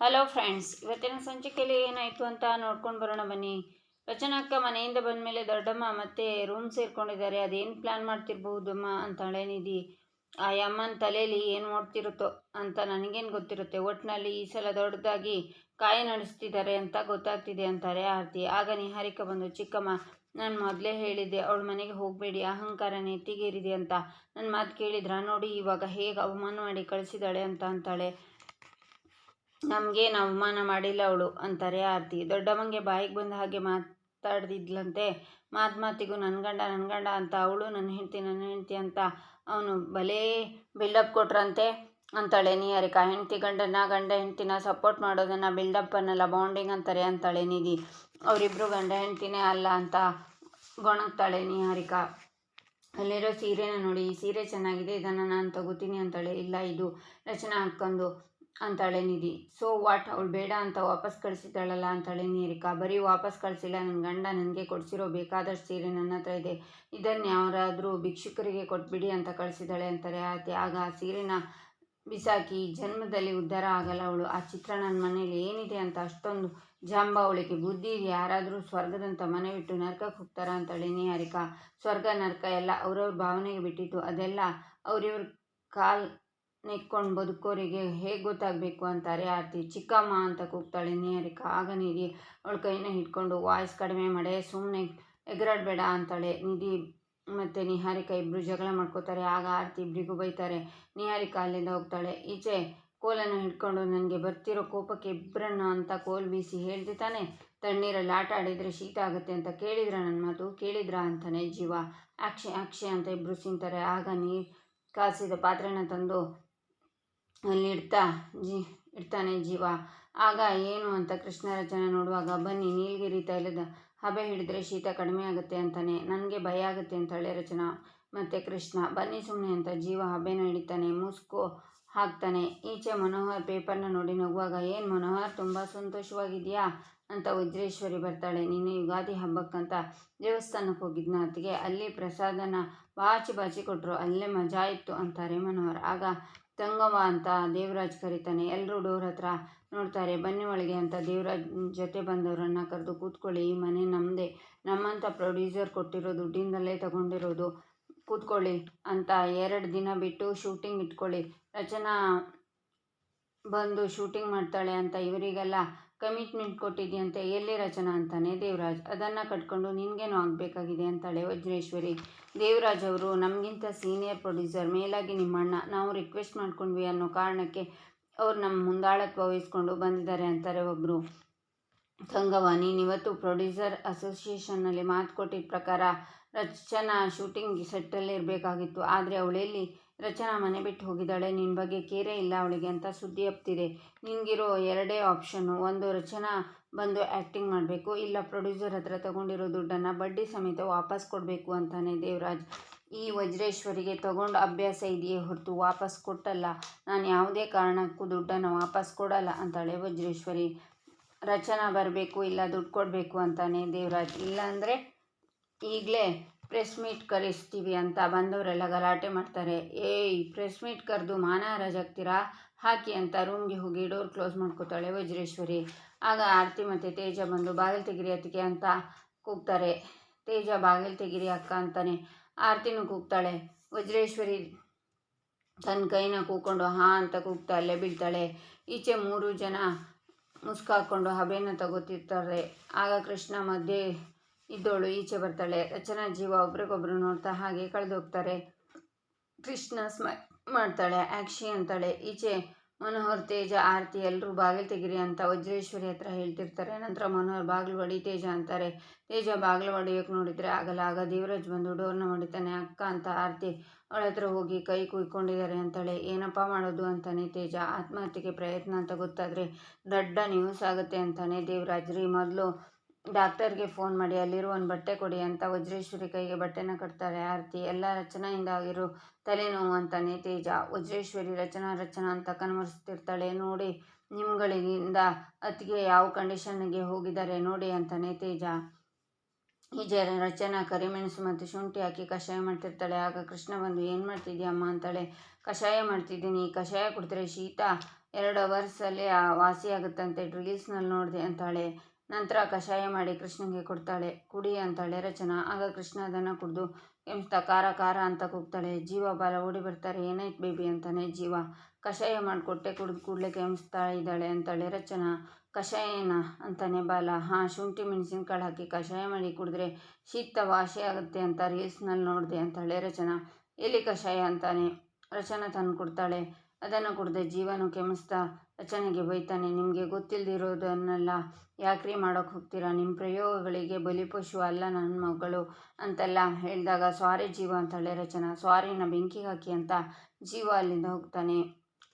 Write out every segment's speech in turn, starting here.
Hello friends, ಇವತ್ತಿನ ಸಂಚಿಕೆಯಲ್ಲಿ ಏನಾಯಿತು ಅಂತ ನೋಡ್ಕೊಂಡು ಬರೋಣ ಬನ್ನಿ. ರಚನಾ ಅಕ್ಕ ಮನೆಯಿಂದ ಬಂದಮೇಲೆ ದೊಡ್ಡಮ್ಮ ಮತ್ತೆ ರೂಮ್ ಸೇರ್ಕೊಂಡಿದ್ದಾರೆ. ಅದೇನು ಪ್ಲ್ಯಾನ್ ಮಾಡ್ತಿರ್ಬಹುದಮ್ಮ ಅಂತಾಳೆ ನಿಧಿ. ಆ ಅಮ್ಮನ ತಲೆಯಲ್ಲಿ ಏನು ಓಡ್ತಿರುತ್ತೋ ಅಂತ ನನಗೇನು ಗೊತ್ತಿರುತ್ತೆ. ಒಟ್ಟಿನಲ್ಲಿ ಈ ಸಲ ದೊಡ್ಡದಾಗಿ ಕಾಯಿ ನಡೆಸ್ತಿದ್ದಾರೆ ಅಂತ ಗೊತ್ತಾಗ್ತಿದೆ, ಅಂತಾರೆ ಆರತಿ. ಆಗ ನಿಹಾರಿಕ ಬಂದು, ಚಿಕ್ಕಮ್ಮ, ನಾನು ಮೊದಲೇ ಹೇಳಿದ್ದೆ, ಅವಳ ಮನೆಗೆ ಹೋಗಬೇಡಿ ಅಹಂಕಾರ ನೆತ್ತಿಗೇರಿದೆ ಅಂತ. ನನ್ನ ಮಾತು ಕೇಳಿದ್ರ? ನೋಡಿ, ಇವಾಗ ಹೇಗೆ ಅವಮಾನ ಮಾಡಿ ಕಳಿಸಿದಾಳೆ ಅಂತ ಅಂತಾಳೆ. ನಮಗೇನು ಅವಮಾನ ಮಾಡಿಲ್ಲ ಅವಳು ಅಂತಾರೆ ಆರತಿ. ದೊಡ್ಡಮ್ಮಂಗೆ ಬಾಯಿಗೆ ಬಂದ ಹಾಗೆ ಮಾತಾಡ್ದಿದ್ಲಂತೆ. ಮಾತು ಮಾತಿಗೂ ನನ್ನ ಗಂಡ ನನ್ನ ಗಂಡ ಅಂತ, ಅವಳು ನನ್ನ ಹೆಂಡತಿ ನನ್ನ ಹೆಂಡತಿ ಅಂತ ಅವನು ಭಲೇ ಬಿಲ್ಡಪ್ ಕೊಟ್ರಂತೆ ಅಂತಾಳೆ. ನಿಹಾರಿಕಾ ಹೆಂಡತಿ ಗಂಡನ ಗಂಡ ಹೆಂಡ್ತಿನ ಸಪೋರ್ಟ್ ಮಾಡೋದನ್ನು ಬಿಲ್ಡಪ್ ಅನ್ನಲ್ಲ ಬಾಂಡಿಂಗ್ ಅಂತಾರೆ ಅಂತಾಳೆ ನಿಧಿ. ಅವರಿಬ್ಬರು ಗಂಡ ಹೆಂಡ್ತಿನೇ ಅಲ್ಲ ಅಂತ ಗೊಣಗ್ತಾಳೆ ನಿಹಾರಿಕಾ ಅಲ್ಲಿರೋ ಸೀರೆನ ನೋಡಿ, ಈ ಸೀರೆ ಚೆನ್ನಾಗಿದೆ, ಇದನ್ನು ನಾನು ತಗೋತೀನಿ ಅಂತಾಳೆ. ಇಲ್ಲ, ಇದು ರಚನಾ ಹಾಕ್ಕೊಂಡು ಅಂತಾಳೆ ನಿಧಿ. ಸೊ ವಾಟ್ ಅವಳು ಬೇಡ ಅಂತ ವಾಪಸ್ ಕಳಿಸಿದ್ದಾಳಲ್ಲ ಅಂತಾಳೆ ನೀರಿಕಾ ಬರೀ ವಾಪಸ್ ಕಳಿಸಿಲ್ಲ ನನ್ನ ಗಂಡ ನನಗೆ ಕೊಡಿಸಿರೋ ಬೇಕಾದಷ್ಟು ಸೀರೆ ನನ್ನ ಹತ್ರ ಇದೆ. ಇದನ್ನು ಯಾರಾದರೂ ಭಿಕ್ಷುಕರಿಗೆ ಕೊಟ್ಬಿಡಿ ಅಂತ ಕಳಿಸಿದ್ದಾಳೆ ಅಂತಾರೆ. ಆತೆ ಆಗ ಆ ಸೀರೆನ ಬಿಸಾಕಿ ಜನ್ಮದಲ್ಲಿ ಉದ್ಧಾರ ಆಗಲ್ಲ ಅವಳು. ಆ ಚಿತ್ರ ನನ್ನ ಮನೇಲಿ ಏನಿದೆ ಅಂತ ಅಷ್ಟೊಂದು ಜಾಂಬ ಅವಳಿಗೆ ಬುದ್ಧಿ ಇದೆ. ಯಾರಾದರೂ ಸ್ವರ್ಗದಂಥ ಮನೆ ಬಿಟ್ಟು ನರ್ಕಕ್ಕೆ ಹೋಗ್ತಾರಾ ಅಂತಾಳೆ ನಿಹಾರಿಕಾ ಸ್ವರ್ಗ ನರ್ಕ ಎಲ್ಲ ಅವ್ರವ್ರ ಭಾವನೆಗೆ ಬಿಟ್ಟಿತ್ತು. ಅದೆಲ್ಲ ಅವ್ರಿವ್ರ ಕಾಲ್ ನೆಕ್ಕೊಂಡು ಬದುಕೋರಿಗೆ ಹೇಗೆ ಗೊತ್ತಾಗಬೇಕು ಅಂತಾರೆ. ಆರತಿ, ಚಿಕ್ಕಮ್ಮ ಅಂತ ಕೂಗ್ತಾಳೆ. ನಿಹಾರಿಕಾ ಆಗ ನಿಧಿ ಅವಳ ಕೈನ ಹಿಡ್ಕೊಂಡು ವಾಯ್ಸ್ ಕಡಿಮೆ ಮಾಡೆ ಸುಮ್ಮನೆ ಎಗರಾಡಬೇಡ ಅಂತಾಳೆ. ನಿಧಿ ಮತ್ತು ನಿಹಾರಿಕಾ ಇಬ್ಬರು ಜಗಳ ಮಾಡ್ಕೋತಾರೆ. ಆಗ ಆರತಿ ಇಬ್ಬರಿಗೂ ಬೈತಾರೆ. ನಿಹಾರಿಕಾ ಅಲ್ಲಿಂದ ಹೋಗ್ತಾಳೆ. ಈಚೆ ಕೋಲನ್ನು ಹಿಡ್ಕೊಂಡು ನನಗೆ ಬರ್ತಿರೋ ಕೋಪಕ್ಕೆ ಇಬ್ಬರನ್ನು ಅಂತ ಕೋಲ್ ಬೀಸಿ ಹೇಳ್ದೆ ತಾನೆ. ತಣ್ಣೀರಲ್ಲಿ ಆಟ ಆಡಿದರೆ ಶೀತ ಆಗುತ್ತೆ ಅಂತ ಕೇಳಿದ್ರ ನನ್ನ ಮಾತು? ಕೇಳಿದ್ರ ಅಂತಾನೆ ಜೀವ. ಅಕ್ಷೆ ಅಕ್ಷೆ ಅಂತ ಇಬ್ಬರು ಸಿಂತಾರೆ. ಆಗ ನೀರು ಕಾಸಿದ ಪಾತ್ರೆನ ತಂದು ಅಲ್ಲಿ ಇಡ್ತಾ ಜಿ, ಇಡ್ತಾನೆ ಜೀವ. ಆಗ ಏನು ಅಂತ ಕೃಷ್ಣ ರಚನೆ ನೋಡುವಾಗ, ಬನ್ನಿ, ನೀಲಗಿರಿ ತೈಲದ ಹಬೆ ಹಿಡಿದ್ರೆ ಶೀತ ಕಡಿಮೆ ಆಗುತ್ತೆ ಅಂತಾನೆ. ನನಗೆ ಭಯ ಆಗುತ್ತೆ ಅಂತ ಅಂತಾಳೆ ರಚನಾ. ಮತ್ತು ಕೃಷ್ಣ, ಬನ್ನಿ ಸುಮ್ಮನೆ ಅಂತ ಜೀವ ಹಬೆನ ಹಿಡಿತಾನೆ, ಮುಸ್ಕು ಹಾಕ್ತಾನೆ. ಈಚೆ ಮನೋಹರ್ ಪೇಪರ್ನ ನೋಡಿ ನಗುವಾಗ, ಏನು ಮನೋಹರ್, ತುಂಬ ಸಂತೋಷವಾಗಿದೆಯಾ ಅಂತ ವಜ್ರೇಶ್ವರಿ ಬರ್ತಾಳೆ. ನಿನ್ನೆ ಯುಗಾದಿ ಹಬ್ಬಕ್ಕಂತ ದೇವಸ್ಥಾನಕ್ಕೆ ಹೋಗಿದ್ನ? ಅತ್ತಿಗೆ ಅಲ್ಲಿ ಪ್ರಸಾದನ ಬಾಚಿ ಬಾಚಿ ಕೊಟ್ಟರು ಅಲ್ಲೇ ಮಜಾ ಇತ್ತು ಅಂತಾರೆ ಮನೋಹರ್. ಆಗ ತಂಗಮ್ಮ ಅಂತ ದೇವರಾಜ್ ಕರೀತಾನೆ. ಎಲ್ಲರೂ ಡೋರ್ ಹತ್ರ ನೋಡ್ತಾರೆ, ಬನ್ನಿ ಒಳಗೆ ಅಂತ ದೇವರಾಜ್ ಜೊತೆ ಬಂದವರನ್ನು ಕರೆದು ಕೂತ್ಕೊಳ್ಳಿ, ಈ ಮನೆ ನಮ್ಮದೇ ನಮ್ಮಂಥ ಪ್ರೊಡ್ಯೂಸರ್ ಕೊಟ್ಟಿರೋ ದುಡ್ಡಿಂದಲೇ ತಗೊಂಡಿರೋದು. ಕೂತ್ಕೊಳ್ಳಿ ಅಂತ ಎರಡು ದಿನ ಬಿಟ್ಟು ಶೂಟಿಂಗ್ ಇಟ್ಕೊಳ್ಳಿ. ರಚನಾ ಬಂದು ಶೂಟಿಂಗ್ ಮಾಡ್ತಾಳೆ ಅಂತ ಇವರಿಗೆಲ್ಲ ಕಮಿಟ್ಮೆಂಟ್ ಕೊಟ್ಟಿದ್ಯಂತೆ ಎಲ್ಲಿ ರಚನಾ ಅಂತಾನೆ? ದೇವರಾಜ್, ಅದನ್ನು ಕಟ್ಕೊಂಡು ನಿನಗೇನು ಆಗಬೇಕಾಗಿದೆ ಅಂತಾಳೆ ವಜ್ರೇಶ್ವರಿ. ದೇವರಾಜ್ ಅವರು, ನಮಗಿಂತ ಸೀನಿಯರ್ ಪ್ರೊಡ್ಯೂಸರ್, ಮೇಲಾಗಿ ನಿಮ್ಮಣ್ಣ, ನಾವು ರಿಕ್ವೆಸ್ಟ್ ಮಾಡ್ಕೊಂಡ್ವಿ ಅನ್ನೋ ಕಾರಣಕ್ಕೆ ಅವ್ರು ನಮ್ಮ ಮುಂದಾಳತ್ವ ವಹಿಸ್ಕೊಂಡು ಬಂದಿದ್ದಾರೆ ಅಂತಾರೆ ಒಬ್ಬರು ಗಂಗವ್ವ ನೀನಿವತ್ತು ಪ್ರೊಡ್ಯೂಸರ್ ಅಸೋಸಿಯೇಷನ್ನಲ್ಲಿ ಮಾತು ಕೊಟ್ಟಿದ್ದ ಪ್ರಕಾರ ರಚನಾ ಶೂಟಿಂಗ್ ಸೆಟ್ಟಲ್ಲಿ ಇರಬೇಕಾಗಿತ್ತು. ಆದರೆ ಅವಳೆಲ್ಲಿ ರಚನಾ ಮನೆ ಬಿಟ್ಟು ಹೋಗಿದ್ದಾಳೆ. ನಿನ್ನ ಬಗ್ಗೆ ಕೇರೆ ಇಲ್ಲ ಅವಳಿಗೆ ಅಂತ ಸುದ್ದಿ ಹಬ್ತಿದೆ. ನಿನಗಿರೋ ಎರಡೇ ಆಪ್ಷನ್ನು ಒಂದು ರಚನಾ ಬಂದು ಆ್ಯಕ್ಟಿಂಗ್ ಮಾಡಬೇಕು, ಇಲ್ಲ ಪ್ರೊಡ್ಯೂಸರ್ ಹತ್ರ ತಗೊಂಡಿರೋ ದುಡ್ಡನ್ನು ಬಡ್ಡಿ ಸಮೇತ ವಾಪಸ್ ಕೊಡಬೇಕು ಅಂತಾನೆ ದೇವರಾಜ್. ಈ ವಜ್ರೇಶ್ವರಿಗೆ ತಗೊಂಡು ಅಭ್ಯಾಸ ಇದೆಯೇ ಹೊರತು ವಾಪಸ್ ಕೊಟ್ಟಲ್ಲ. ನಾನು ಯಾವುದೇ ಕಾರಣಕ್ಕೂ ದುಡ್ಡನ್ನು ವಾಪಸ್ ಕೊಡಲ್ಲ ಅಂತಾಳೆ ವಜ್ರೇಶ್ವರಿ. ರಚನಾ ಬರಬೇಕು, ಇಲ್ಲ ದುಡ್ಡು ಕೊಡಬೇಕು ಅಂತಾನೆ ದೇವರಾಜ್. ಇಲ್ಲಾಂದರೆ ಈಗಲೇ ಪ್ರೆಸ್ ಮೀಟ್ ಕರೆಸ್ತೀವಿ ಅಂತ ಬಂದವರೆಲ್ಲ ಗಲಾಟೆ ಮಾಡ್ತಾರೆ. ಏಯ್, ಪ್ರೆಸ್ ಮೀಟ್ ಕರೆದು ಮಾನ ಹರಾಜಾಗ್ತೀರಾ ಹಾಕಿ ಅಂತ ರೂಮ್ಗೆ ಹೋಗಿ ಡೋರ್ ಕ್ಲೋಸ್ ಮಾಡ್ಕೋತಾಳೆ ವಜ್ರೇಶ್ವರಿ. ಆಗ ಆರತಿ ಮತ್ತು ತೇಜ ಬಂದು ಬಾಗಿಲು ತೆಗಿರಿ ಅತ್ತಿಗೆ ಅಂತ ಕೂಗ್ತಾರೆ. ತೇಜ ಬಾಗಿಲು ತೆಗಿರಿ ಅಕ್ಕ ಅಂತಾನೆ. ಆರತಿನೂ ಕೂಗ್ತಾಳೆ. ವಜ್ರೇಶ್ವರಿ ತನ್ನ ಕೈನ ಕೂಕೊಂಡು ಹಾ ಅಂತ ಕೂಗ್ತಾ ಅಲ್ಲೇ ಬೀಳ್ತಾಳೆ. ಈಚೆ ಮೂರು ಜನ ಮುಸ್ಕಾಕೊಂಡು ಹಬೆಯನ್ನು ತಗೋತಿರ್ತಾರೆ. ಆಗ ಕೃಷ್ಣ ಮಧ್ಯೆ ಇದ್ದೋಳು ಈಚೆ ಬರ್ತಾಳೆ. ರಚನಾ ಜೀವ ಒಬ್ರಿಗೊಬ್ರು ನೋಡ್ತಾ ಹಾಗೆ ಕಳೆದೋಗ್ತಾರೆ. ಕೃಷ್ಣ ಸ್ಮೈ, ಮಾಡ್ತಾಳೆ, ಆಕ್ಷಿ ಅಂತಾಳೆ. ಈಚೆ ಮನೋಹರ್, ತೇಜ, ಆರತಿ ಎಲ್ಲರೂ ಬಾಗಿಲು ತೆಗಿರಿ ಅಂತ ವಜ್ರೇಶ್ವರಿ ಹತ್ರ ಹೇಳ್ತಿರ್ತಾರೆ. ನಂತರ ಮನೋಹರ್ ಬಾಗಿಲು ಹೊಡಿ ತೇಜ ಅಂತಾರೆ. ತೇಜ ಬಾಗಿಲು ಹೊಡಿಯೋಕೆ ನೋಡಿದರೆ ಆಗಲ್ಲ, ಆಗ ದೇವರಾಜ್ ಬಂದು ಡೋರ್ನ ಹೊಡಿತಾನೆ. ಅಕ್ಕ ಅಂತ ಆರತಿ ಅವಳ ಹತ್ರ ಹೋಗಿ ಕೈ ಕುಯ್ಕೊಂಡಿದ್ದಾರೆ ಅಂತಾಳೆ. ಏನಪ್ಪ ಮಾಡೋದು ಅಂತಾನೆ ತೇಜ. ಆತ್ಮಹತ್ಯೆಗೆ ಪ್ರಯತ್ನ ಅಂತ ಗೊತ್ತಾದರೆ ದೊಡ್ಡ ನ್ಯೂಸ್ ಆಗುತ್ತೆ ಅಂತಾನೆ ದೇವರಾಜ್. ರೀ, ಮೊದಲು ಡಾಕ್ಟರ್ಗೆ ಫೋನ್ ಮಾಡಿ, ಅಲ್ಲಿರೋ ಒಂದು ಬಟ್ಟೆ ಕೊಡಿ ಅಂತ ವಜ್ರೇಶ್ವರಿ ಕೈಗೆ ಬಟ್ಟೆನ ಕಟ್ತಾರೆ, ಆರತಿ. ಎಲ್ಲ ರಚನೆಯಿಂದ ಆಗಿರೋ ತಲೆನೋವು ಅಂತ ತೇಜ ವಜ್ರೇಶ್ವರಿ ರಚನಾ ರಚನಾ ಅಂತ ಕನ್ವರ್ಸ್ತಿರ್ತಾಳೆ ನೋಡಿ, ನಿಮ್ಗಳಿಂದ ಅತ್ತಿಗೆ ಯಾವ ಕಂಡೀಷನ್ಗೆ ಹೋಗಿದ್ದಾರೆ ನೋಡಿ ಅಂತಾನೆ ತೇಜ ಈಜ ರಚನಾ ಕರಿಮೆಣಸು ಮತ್ತು ಶುಂಠಿ ಹಾಕಿ ಕಷಾಯ ಮಾಡ್ತಿರ್ತಾಳೆ. ಆಗ ಕೃಷ್ಣ ಬಂದು, ಏನು ಮಾಡ್ತಿದ್ಯಮ್ಮ ಅಂತಾಳೆ. ಕಷಾಯ ಮಾಡ್ತಿದ್ದೀನಿ. ಕಷಾಯ ಕುಡಿದ್ರೆ ಶೀತ ಎರಡು ಅವರ್ಸಲ್ಲಿ ವಾಸಿ ಆಗುತ್ತಂತೆ ನೋಡಿದೆ ಅಂತಾಳೆ. ನಂತರ ಕಷಾಯ ಮಾಡಿ ಕೃಷ್ಣನಿಗೆ ಕೊಡ್ತಾಳೆ. ಕುಡಿ ಅಂತಾಳೆ ರಚನಾ. ಆಗ ಕೃಷ್ಣ ಅದನ್ನು ಕುಡಿದು ಕೆಮ್ಸ್ತಾ ಖಾರ ಖಾರ ಅಂತ ಕೂಗ್ತಾಳೆ. ಜೀವ ಬಾಲ ಓಡಿ ಬರ್ತಾರೆ. ಏನಾಯ್ತು ಬೇಬಿ ಅಂತಾನೆ. ಜೀವ. ಕಷಾಯ ಮಾಡಿಕೊಟ್ಟೆ ಕುಡಿದು ಕೂಡಲೇ ಕೆಮ್ಸ್ತಾ ಇದ್ದಾಳೆ ಅಂತಾಳೆ ರಚನಾ. ಕಷಾಯನ ಅಂತಾನೆ ಬಾಲ. ಹಾಂ, ಶುಂಠಿ ಮೆಣಸಿನ್ಕಾಳು ಹಾಕಿ ಕಷಾಯ ಮಾಡಿ ಕುಡಿದ್ರೆ ಶೀತ ವಾಸಿ ಆಗುತ್ತೆ ಅಂತ ರೀಲ್ಸ್ನಲ್ಲಿ ನೋಡಿದೆ ಅಂತಾಳೆ ರಚನಾ. ಎಲ್ಲಿ ಕಷಾಯ ಅಂತಾನೆ? ರಚನಾ ತಂದು ಕೊಡ್ತಾಳೆ. ಅದನ್ನು ಕುಡಿದೆ ಜೀವನು ಕೆಮ್ಮಿಸ್ತಾ ರಚನೆಗೆ ಬೈತಾನೆ, ನಿಮಗೆ ಗೊತ್ತಿಲ್ಲದಿರೋದನ್ನೆಲ್ಲ ಯಾಕ್ರಿ ಮಾಡೋಕೆ ಹೋಗ್ತೀರಾ? ನಿಮ್ಮ ಪ್ರಯೋಗಗಳಿಗೆ ಬಲಿಪಶು ಅಲ್ಲ ನನ್ನ ಮಗಳು ಅಂತೆಲ್ಲ ಹೇಳಿದಾಗ, ಸ್ವಾರಿ ಜೀವ ಅಂತಾಳೆ ರಚನಾ. ಸ್ವಾರಿನ ಬೆಂಕಿಗೆ ಹಾಕಿ ಅಂತ ಜೀವ ಅಲ್ಲಿಂದ ಹೋಗ್ತಾನೆ.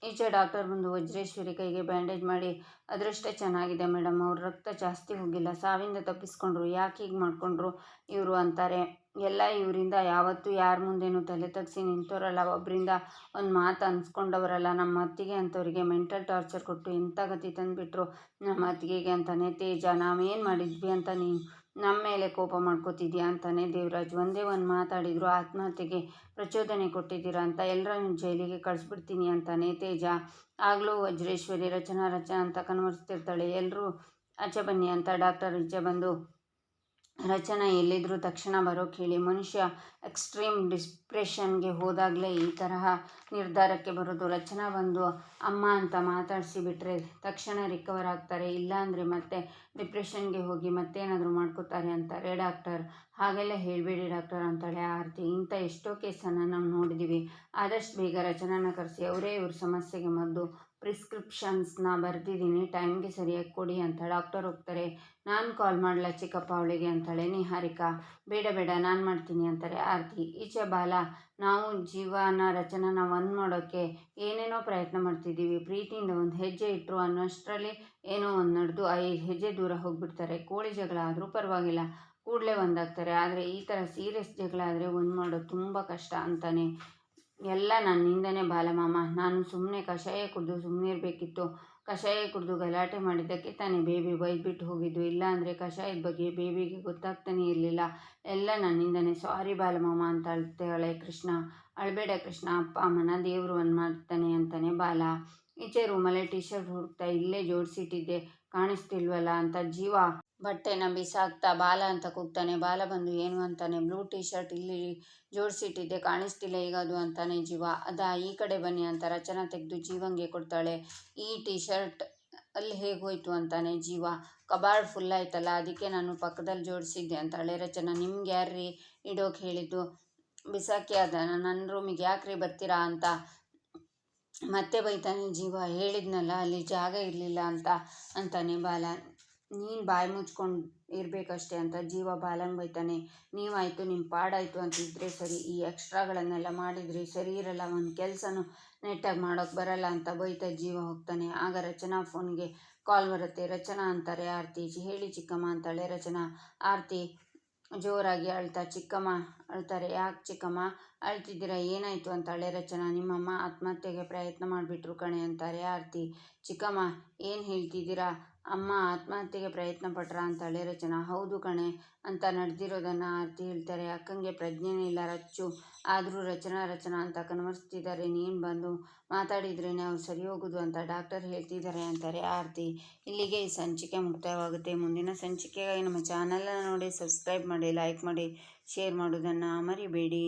ಈಚೆ ಡಾಕ್ಟರ್ ಬಂದು ವಜ್ರೇಶ್ವರಿ ಕೈಗೆ ಬ್ಯಾಂಡೇಜ್ ಮಾಡಿ ಅದೃಷ್ಟ ಚೆನ್ನಾಗಿದೆ ಮೇಡಮ್ ಅವ್ರ ರಕ್ತ ಜಾಸ್ತಿ ಹೋಗಿಲ್ಲ, ಸಾವಿಂದ ತಪ್ಪಿಸ್ಕೊಂಡ್ರು, ಯಾಕೆ ಹೀಗೆ ಮಾಡಿಕೊಂಡ್ರು ಇವರು? ಅಂತಾರೆ. ಎಲ್ಲ ಇವರಿಂದ, ಯಾವತ್ತೂ ಯಾರ ಮುಂದೆನೂ ತಲೆ ತಗ್ಸಿ ನಿಂತವರಲ್ಲ ಒಬ್ಬರಿಂದ ಒಂದು ಮಾತು ಅನ್ಸ್ಕೊಂಡವರಲ್ಲ, ನಮ್ಮ ಅತ್ತಿಗೆ ಅಂಥವ್ರಿಗೆ ಮೆಂಟಲ್ ಟಾರ್ಚರ್ ಕೊಟ್ಟು ಎಂಥ ಗತಿ ತಂದುಬಿಟ್ರು, ನಮ್ಮ ಅತ್ತಿಗೆಗೆ ಅಂತಲೇ ತೇಜ, ನಾವೇನು ಮಾಡಿದ್ವಿ ಅಂತ ನೀನು ನಮ್ಮ ಮೇಲೆ ಕೋಪ ಮಾಡ್ಕೋತಿದ್ಯಾ ಅಂತಾನೆ ದೇವರಾಜ್ ಒಂದೇ ಒಂದು ಮಾತಾಡಿದ್ರು. ಆತ್ಮಹತ್ಯೆಗೆ ಪ್ರಚೋದನೆ ಕೊಟ್ಟಿದ್ದೀರಾ ಅಂತ ಎಲ್ಲರನ್ನು ಜೈಲಿಗೆ ಕಳಿಸ್ಬಿಡ್ತೀನಿ ಅಂತಾನೆ ತೇಜ. ಆಗಲೂ ವಜ್ರೇಶ್ವರಿ ರಚನಾ ರಚನಾ ಅಂತ ಕನ್ವರ್ಸ್ತಿರ್ತಾಳೆ ಎಲ್ಲರೂ ಆಚೆ ಬನ್ನಿ ಅಂತ ಡಾಕ್ಟರ್ ಈಚೆ ಬಂದು ರಚನಾ ಎಲ್ಲಿದ್ದರೂ ತಕ್ಷಣ ಬರೋಕ್ಕೆ ಹೇಳಿ ಮನುಷ್ಯ ಎಕ್ಸ್ಟ್ರೀಮ್ ಡಿಸ್ಪ್ರೆಷನ್ಗೆ ಹೋದಾಗಲೇ ಈ ತರಹ ನಿರ್ಧಾರಕ್ಕೆ ಬರೋದು. ರಚನಾ ಬಂದು ಅಮ್ಮ ಅಂತ ಮಾತಾಡಿಸಿ ಬಿಟ್ಟರೆ ತಕ್ಷಣ ರಿಕವರ್ ಆಗ್ತಾರೆ. ಇಲ್ಲಾಂದರೆ ಮತ್ತೆ ಡಿಪ್ರೆಷನ್ಗೆ ಹೋಗಿ ಮತ್ತೇನಾದರೂ ಮಾಡ್ಕೋತಾರೆ ಅಂತಾರೆ. ಡಾಕ್ಟರ್, ಹಾಗೆಲ್ಲ ಹೇಳಬೇಡಿ ಡಾಕ್ಟರ್ ಅಂತಾಳೆ ಆರತಿ. ಇಂಥ ಎಷ್ಟೋ ಕೇಸನ್ನು ನಾವು ನೋಡಿದ್ದೀವಿ ಆದಷ್ಟು ಬೇಗ ರಚನಾನ ಕರೆಸಿ, ಅವರೇ ಇವ್ರ ಸಮಸ್ಯೆಗೆ ಮದ್ದು ಪ್ರಿಸ್ಕ್ರಿಪ್ಷನ್ಸ್ನ ಬರೆದಿದ್ದೀನಿ, ಟೈಮ್ಗೆ ಸರಿಯಾಗಿ ಕೊಡಿ ಅಂತ ಡಾಕ್ಟರ್ ಹೋಗ್ತಾರೆ. ನಾನು ಕಾಲ್ ಮಾಡಲ ಚಿಕ್ಕಪ್ಪ ಅವಳಿಗೆ ಅಂತಾಳೆ ನಿಹಾರಿಕಾ, ಬೇಡ ಬೇಡ, ನಾನು ಮಾಡ್ತೀನಿ ಅಂತಾರೆ ಆರತಿ. ಈಚೆ ಬಾಲ, ನಾವು ಜೀವನ ರಚನಾನ ಒಂದು ಮಾಡೋಕ್ಕೆ ಏನೇನೋ ಪ್ರಯತ್ನ ಮಾಡ್ತಿದ್ದೀವಿ. ಪ್ರೀತಿಯಿಂದ ಒಂದು ಹೆಜ್ಜೆ ಇಟ್ಟರು ಅನ್ನೋಷ್ಟರಲ್ಲಿ ಏನೋ ಒಂದು ನಡೆದು ಐದು ಹೆಜ್ಜೆ ದೂರ ಹೋಗಿಬಿಡ್ತಾರೆ. ಕೋಳಿ ಜಗಳ ಆದರೂ ಪರವಾಗಿಲ್ಲ. ಕೂಡಲೇ ಒಂದಾಗ್ತಾರೆ. ಆದರೆ ಈ ಥರ ಸೀರಿಯಸ್ ಜಗಳ ಆದರೆ ಒಂದು ಮಾಡೋದು ತುಂಬ ಕಷ್ಟ ಅಂತಾನೆ ಎಲ್ಲ ನನ್ನಿಂದನೇ ಬಾಲಮಾಮ. ನಾನು ಸುಮ್ಮನೆ ಕಷಾಯ ಕುಡಿದು ಸುಮ್ಮನೆ ಇರಬೇಕಿತ್ತು ಕಷಾಯ ಕುಡಿದು ಗಲಾಟೆ ಮಾಡಿದ್ದಕ್ಕೆ ತಾನೇ ಬೇಬಿ ಬೈದ್ಬಿಟ್ಟು ಹೋಗಿದ್ದು. ಇಲ್ಲಾಂದರೆ ಕಷಾಯದ ಬಗ್ಗೆ ಬೇಬಿಗೆ ಗೊತ್ತಾಗ್ತಾನೇ ಇರಲಿಲ್ಲ. ಎಲ್ಲ ನನ್ನಿಂದನೇ ಸಾರಿ ಬಾಲಮಾಮ ಅಂತ ಅಳ್ತಾಳೆ ಕೃಷ್ಣ. ಅಳಬೇಡ ಕೃಷ್ಣ, ಅಪ್ಪ ಅಮ್ಮನ ದೇವರು ಒಂದು ಮಾಡ್ತಾನೆ ಅಂತಾನೆ ಬಾಲ. ಈಚೆ ರೂಮಲ್ಲೇ ಟಿ ಶರ್ಟ್ ಹುಡುಕ್ತಾ ಇಲ್ಲೇ ಜೋಡಿಸಿಟ್ಟಿದ್ದೆ. ಕಾಣಿಸ್ತಿಲ್ವಲ್ಲ ಅಂತ ಜೀವ. ಬಟ್ಟೆನ ಬಿಸಾಕ್ತಾ ಬಾಲ ಅಂತ ಕೂಗ್ತಾನೆ, ಬಾಲ ಬಂದು ಏನು ಅಂತಾನೆ, ಬ್ಲೂ ಟಿ ಶರ್ಟ್ ಇಲ್ಲಿ ಜೋಡಿಸಿಟ್ಟಿದ್ದೆ, ಕಾಣಿಸ್ತಿಲ್ಲ ಈಗ ಅದು ಅಂತಾನೆ ಜೀವ. ಅದಾ ಈ ಕಡೆ ಬನ್ನಿ ಅಂತ ರಚನಾ ತೆಗೆದು ಜೀವಂಗೆ ಕೊಡ್ತಾಳೆ. ಈ ಟಿ ಶರ್ಟ್ ಅಲ್ಲಿ ಹೇಗೋಯ್ತು ಅಂತಾನೆ ಜೀವ. ಕಬಾರ್ಡ್ ಫುಲ್ ಆಯ್ತಲ್ಲ, ಅದಕ್ಕೆ ನಾನು ಪಕ್ಕದಲ್ಲಿ ಜೋಡಿಸಿದ್ದೆ ಅಂತಾಳೆ ರಚನಾ. ನಿಮ್ಗೆ ಯಾರ್ರೀ ಇಡೋಕೆ ಹೇಳಿದ್ದು? ಬಿಸಾಕಿ ಅದ ನನ್ನ ರೂಮಿಗೆ ಯಾಕ್ರಿ ಬರ್ತೀರಾ ಅಂತ. ಮತ್ತೆ ಬೈತಾನೆ ಜೀವ, ಹೇಳಿದ್ನಲ್ಲ ಅಲ್ಲಿ ಜಾಗ ಇರಲಿಲ್ಲ ಅಂತ ಅಂತಾನೆ ಬಾಲ. ನೀನು ಬಾಯಿ ಮುಚ್ಕೊಂಡು ಇರಬೇಕಷ್ಟೇ ಅಂತ ಜೀವ ಬಾಲಂಗೆ ಬೈತಾನೆ ನೀವಾಯಿತು ನಿಮ್ಮ ಪಾಡಾಯಿತು ಅಂತಿದ್ರೆ ಸರಿ. ಈ ಎಕ್ಸ್ಟ್ರಾಗಳನ್ನೆಲ್ಲ ಮಾಡಿದ್ರೆ ಸರಿ ಇರಲ್ಲ. ಒಂದು ಕೆಲಸನೂ ನೆಟ್ಟಾಗಿ ಮಾಡೋಕ್ಕೆ ಬರಲ್ಲ ಅಂತ ಬೈತಾ ಜೀವ ಹೋಗ್ತಾನೆ. ಆಗ ರಚನಾ ಫೋನ್ಗೆ ಕಾಲ್ ಬರುತ್ತೆ. ರಚನಾ ಅಂತಾರೆ, ಆರತಿ ಹೇಳಿ ಚಿಕ್ಕಮ್ಮ ಅಂತಾಳೆ ರಚನಾ. ಆರತಿ, ಜೋರಾಗಿ ಅಳ್ತಾ, ಚಿಕ್ಕಮ್ಮ ಅಳ್ತಾರೆ. ಯಾಕೆ ಚಿಕ್ಕಮ್ಮ? ಅಳ್ತಿದ್ದೀರಾ? ಏನಾಯಿತು? ಅಂತಾಳೆ ರಚನಾ. ನಿಮ್ಮಮ್ಮ ಆತ್ಮಹತ್ಯೆಗೆ ಪ್ರಯತ್ನ ಮಾಡಿಬಿಟ್ರು ಕಣೆ ಅಂತಾರೆ ಆರತಿ. ಚಿಕ್ಕಮ್ಮ, ಏನು ಹೇಳ್ತಿದ್ದೀರಾ? ಅಮ್ಮ ಆತ್ಮಹತ್ಯೆಗೆ ಪ್ರಯತ್ನ ಅಂತ ಅಂತಾಳೆ ರಚನಾ ಹೌದು ಕಣೆ ಅಂತ ನಡೆದಿರೋದನ್ನು ಆರತಿ ಹೇಳ್ತಾರೆ. ಅಕ್ಕಂಗೆ ಪ್ರಜ್ಞೆನೇ ಇಲ್ಲ ರಚ್ಚು, ಆದರೂ ರಚನಾ ರಚನಾ ಅಂತ ಕನ್ವರ್ಸ್ತಿದ್ದಾರೆ ನೀನು ಬಂದು ಮಾತಾಡಿದ್ರೇ ಅವ್ರು ಸರಿ ಹೋಗೋದು ಅಂತ ಡಾಕ್ಟರ್ ಹೇಳ್ತಿದ್ದಾರೆ ಅಂತಾರೆ ಆರತಿ. ಇಲ್ಲಿಗೆ ಈ ಸಂಚಿಕೆ ಮುಕ್ತಾಯವಾಗುತ್ತೆ ಮುಂದಿನ ಸಂಚಿಕೆಗಾಗಿ ನಮ್ಮ ಚಾನಲನ್ನು ನೋಡಿ, ಸಬ್ಸ್ಕ್ರೈಬ್ ಮಾಡಿ, ಲೈಕ್ ಮಾಡಿ, ಶೇರ್ ಮಾಡೋದನ್ನು ಮರಿಬೇಡಿ.